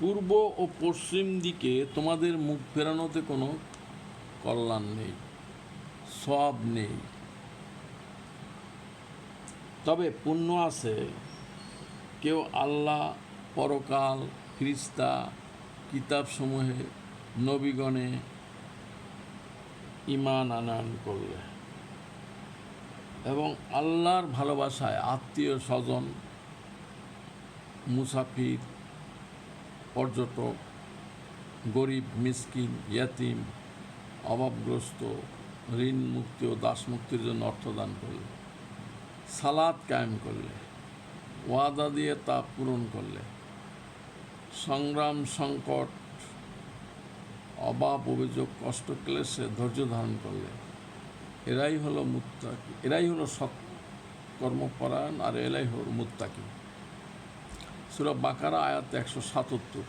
পূর্ব ও পশ্চিম দিকে তোমাদের মুখ ফেরানোতে কোনো কল্যাণ নেই সব নেই। তবে পুণ্য আছে, কেউ আল্লাহ, পরকাল ফিরিস্তা কিতাবসমূহে নবীগণে ইমান আনয়ন করলে এবং আল্লাহর ভালোবাসায় আত্মীয় স্বজন, মুসাফির পর্যটক, গরিব, মিসকিন, ইয়াতিম, অভাবগ্রস্ত, ঋণ মুক্তি ও দাস মুক্তির জন্য অর্থদান করলে সালাদ কায়েম করলে, ওয়াদা দিয়ে তা পূরণ করলে, সংগ্রাম সংকট, অভাব, অভিযোগ, কষ্ট, ক্লেশে ধৈর্য ধারণ করলে, এরাই হলো মুত্তাকি, এরাই হলো সৎ কর্মপরায়ণ আর এরাই হলো মুত্তাকি। সুরা বাকারা আয়াত একশো সাতাত্তর।